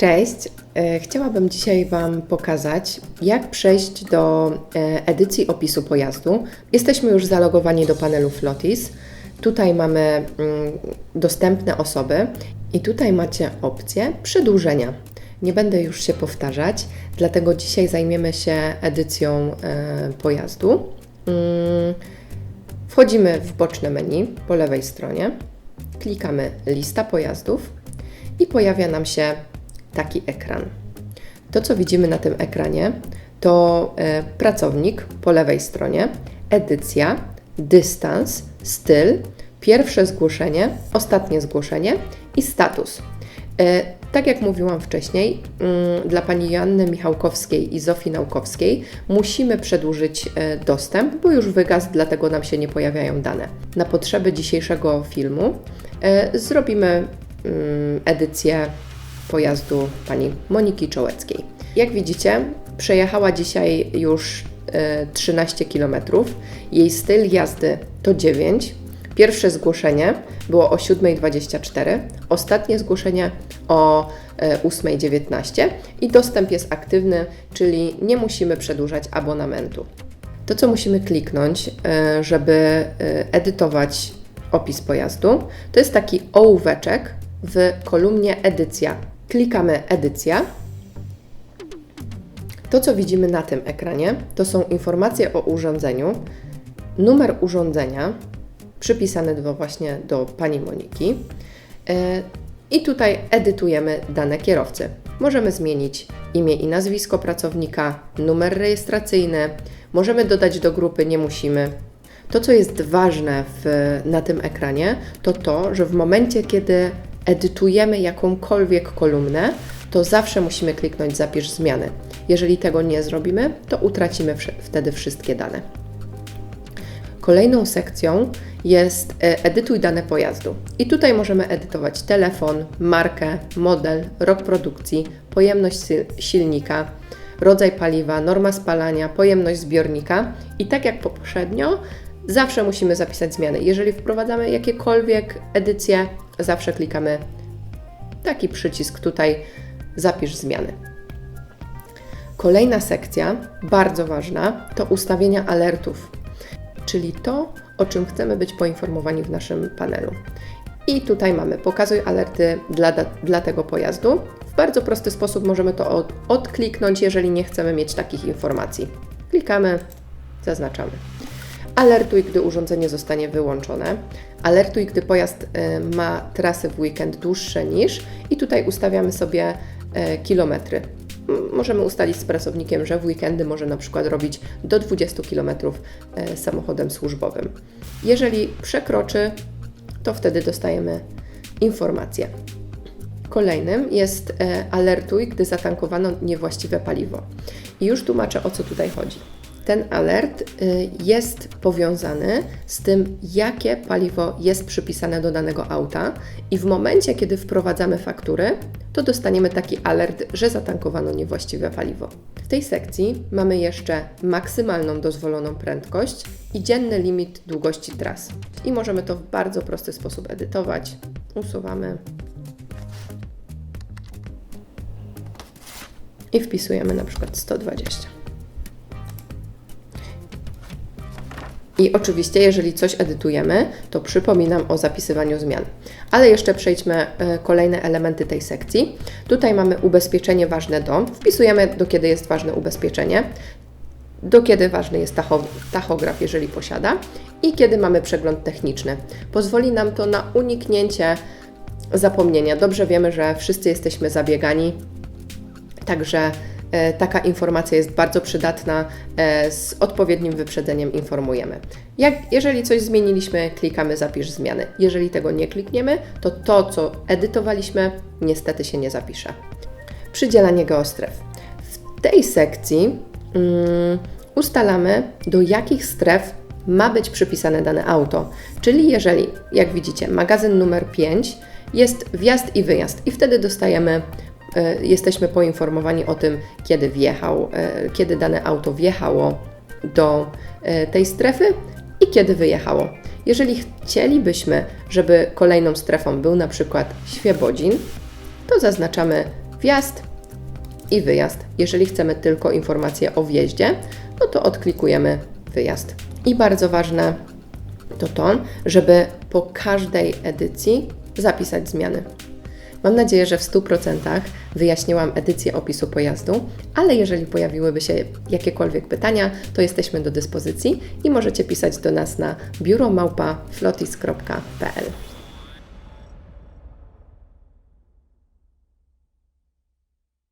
Cześć! E, Chciałabym dzisiaj Wam pokazać, jak przejść do e, edycji opisu pojazdu. Jesteśmy już zalogowani do panelu Flotis. Tutaj mamy mm, dostępne osoby i tutaj macie opcję przedłużenia. Nie będę już się powtarzać, dlatego dzisiaj zajmiemy się edycją e, pojazdu. Mm, Wchodzimy w boczne menu po lewej stronie, klikamy lista pojazdów i pojawia nam się taki ekran. To, co widzimy na tym ekranie, to e, pracownik po lewej stronie, edycja, dystans, styl, pierwsze zgłoszenie, ostatnie zgłoszenie i status. E, tak jak mówiłam wcześniej, mm, dla pani Joanny Michałkowskiej i Zofii Naukowskiej musimy przedłużyć e, dostęp, bo już wygasł, dlatego nam się nie pojawiają dane. Na potrzeby dzisiejszego filmu zrobimy mm, edycję pojazdu pani Moniki Czołeckiej. Jak widzicie, przejechała dzisiaj już e, 13 km. Jej styl jazdy to 9. Pierwsze zgłoszenie było o 7.24, ostatnie zgłoszenie o e, 8.19 i dostęp jest aktywny, czyli nie musimy przedłużać abonamentu. To, co musimy kliknąć, e, żeby e, edytować opis pojazdu, to jest taki ołóweczek w kolumnie edycja. Klikamy edycja. To, co widzimy na tym ekranie, to są informacje o urządzeniu, numer urządzenia, przypisany do właśnie do pani Moniki. E, I tutaj edytujemy dane kierowcy. Możemy zmienić imię i nazwisko pracownika, numer rejestracyjny, możemy dodać do grupy, nie musimy. To, co jest ważne w, na tym ekranie, to to, że w momencie, kiedy edytujemy jakąkolwiek kolumnę, to zawsze musimy kliknąć Zapisz zmiany. Jeżeli tego nie zrobimy, to utracimy wtedy wszystkie dane. Kolejną sekcją jest e, edytuj dane pojazdu. I tutaj możemy edytować telefon, markę, model, rok produkcji, pojemność sil- silnika, rodzaj paliwa, norma spalania, pojemność zbiornika i tak jak poprzednio, zawsze musimy zapisać zmiany. Jeżeli wprowadzamy jakiekolwiek edycje, zawsze klikamy taki przycisk tutaj zapisz zmiany. Kolejna sekcja, bardzo ważna, to ustawienia alertów, czyli to, o czym chcemy być poinformowani w naszym panelu. I tutaj mamy pokazuj alerty dla, dla tego pojazdu. W bardzo prosty sposób możemy to od, odkliknąć, jeżeli nie chcemy mieć takich informacji. Klikamy, zaznaczamy. Alertuj, gdy urządzenie zostanie wyłączone. Alertuj, gdy pojazd y, ma trasy w weekend dłuższe niż i tutaj ustawiamy sobie y, kilometry. Możemy ustalić z pracownikiem, że w weekendy może na przykład robić do 20 km y, samochodem służbowym. Jeżeli przekroczy, to wtedy dostajemy informację. Kolejnym jest alertuj, gdy zatankowano niewłaściwe paliwo. I już tłumaczę, o co tutaj chodzi. Ten alert y, jest powiązany z tym, jakie paliwo jest przypisane do danego auta, i w momencie, kiedy wprowadzamy faktury, to dostaniemy taki alert, że zatankowano niewłaściwe paliwo. W tej sekcji mamy jeszcze maksymalną dozwoloną prędkość i dzienny limit długości tras. I możemy to w bardzo prosty sposób edytować. Usuwamy i wpisujemy na przykład 120. I oczywiście, jeżeli coś edytujemy, to przypominam o zapisywaniu zmian. Ale jeszcze przejdźmy e, kolejne elementy tej sekcji. Tutaj mamy ubezpieczenie ważne do. Wpisujemy do kiedy jest ważne ubezpieczenie, do kiedy ważny jest tacho, tachograf, jeżeli posiada, i kiedy mamy przegląd techniczny. Pozwoli nam to na uniknięcie zapomnienia. Dobrze wiemy, że wszyscy jesteśmy zabiegani, Także taka informacja jest bardzo przydatna. E, z odpowiednim wyprzedzeniem informujemy. Jak, jeżeli coś zmieniliśmy, klikamy zapisz zmiany. Jeżeli tego nie klikniemy, to to, co edytowaliśmy, niestety się nie zapisze. Przydzielanie geostref. W tej sekcji mm, ustalamy, do jakich stref ma być przypisane dane auto. Czyli jeżeli, jak widzicie, magazyn numer 5 jest wjazd i wyjazd, i wtedy dostajemy e, jesteśmy poinformowani o tym, kiedy wjechał, e, kiedy dane auto wjechało do e, tej strefy i kiedy wyjechało. Jeżeli chcielibyśmy, żeby kolejną strefą był na przykład Świebodzin, to zaznaczamy wjazd i wyjazd. Jeżeli chcemy tylko informacje o wjeździe, no to odklikujemy wyjazd. I bardzo ważne to to, żeby po każdej edycji zapisać zmiany. Mam nadzieję, że w 100% wyjaśniłam edycję opisu pojazdu, ale jeżeli pojawiłyby się jakiekolwiek pytania, to jesteśmy do dyspozycji i możecie pisać do nas na biuromałpa.flotis.pl.